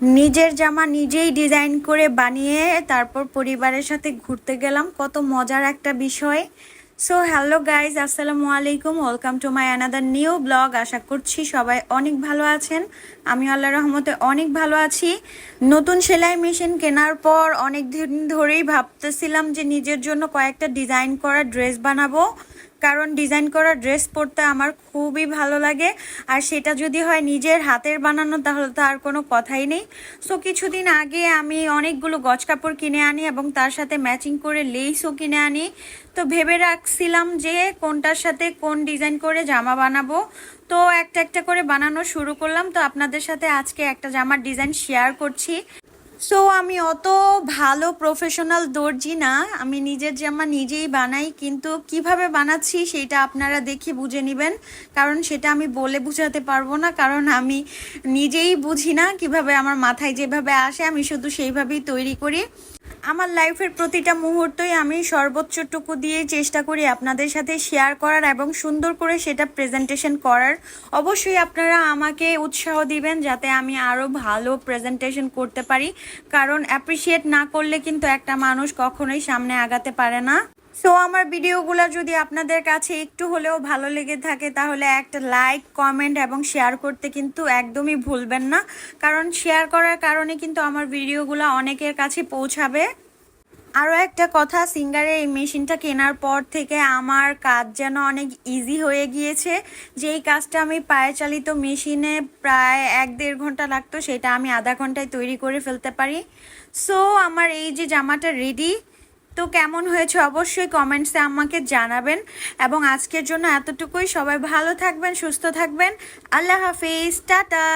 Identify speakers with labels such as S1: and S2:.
S1: নিজের জামা নিজেই ডিজাইন করে বানিয়ে তারপর পরিবারের সাথে ঘুরতে গেলাম। কত মজার একটা বিষয়। সো হ্যালো গাইজ আসসালামু আলাইকুম। Welcome to my another new blog আশা করছি সবাই অনেক ভালো আছেন। আমি আল্লাহ রহমতে অনেক ভালো আছি। নতুন সেলাই মেশিন কেনার পর অনেক দিন ধরেই ভাবতেছিলাম যে নিজের জন্য কয়েকটা ডিজাইন করা ড্রেস বানাবো। কারণ ডিজাইন করা ড্রেস পরতে আমার খুবই ভালো লাগে। আর সেটা যদি হয় নিজের হাতের বানানো, তাহলে তো আর কোনো কথাই নেই। সো কিছুদিন আগে আমি অনেকগুলো গজ কাপড় কিনে আনি এবং তার সাথে ম্যাচিং করে লেসও কিনে আনি। তো ভেবে রাখছিলাম যে কোনটার সাথে কোন ডিজাইন করে জামা বানাবো। তো একটা একটা করে বানানো শুরু করলাম। তো আপনাদের সাথে আজকে একটা জামার ডিজাইন শেয়ার করছি। সো আমি অত ভালো প্রফেশনাল দর্জি না। আমি নিজের জামা নিজেই বানাই, কিন্তু কীভাবে বানাচ্ছি সেটা আপনারা দেখে বুঝে নেবেন। কারণ সেটা আমি বলে বুঝাতে পারব না, কারণ আমি নিজেই বুঝি না কীভাবে আমার মাথায় যেভাবে আসে, আমি শুধু সেইভাবেই তৈরি করি। আমার লাইফের প্রতিটা মুহূর্তই আমি সর্বোচ্চটুকু দিয়ে চেষ্টা করি আপনাদের সাথে শেয়ার করার এবং সুন্দর করে সেটা প্রেজেন্টেশন করার। অবশ্যই আপনারা আমাকে উৎসাহ দিবেন যাতে আমি আরও ভালো প্রেজেন্টেশন করতে পারি। কারণ অ্যাপ্রিসিয়েট না করলে কিন্তু একটা মানুষ কখনোই সামনে আগাতে পারে না। সো আমার ভিডিওগুলো যদি আপনাদের কাছে একটু হলেও ভালো লেগে থাকে, তাহলে একটা লাইক কমেন্ট এবং শেয়ার করতে কিন্তু একদমই ভুলবেন না। কারণ শেয়ার করার কারণে কিন্তু আমার ভিডিওগুলো অনেকের কাছে পৌঁছাবে। আরও একটা কথা, সিঙ্গারের এই মেশিনটা কেনার পর থেকে আমার কাজ যেন অনেক ইজি হয়ে গিয়েছে। যেই কাজটা আমি পায়ে চালিত মেশিনে প্রায় এক দেড় ঘণ্টা লাগতো, সেটা আমি আধা ঘন্টায় তৈরি করে ফেলতে পারি। সো আমার এই যে জামাটা রেডি তো কেমন হয়েছে অবশ্যই কমেন্টসে আমাকে জানাবেন এবং আজকের জন্য এতটুকুই। সবাই ভালো থাকবেন, সুস্থ থাকবেন। আল্লাহ হাফিজ, টাটা।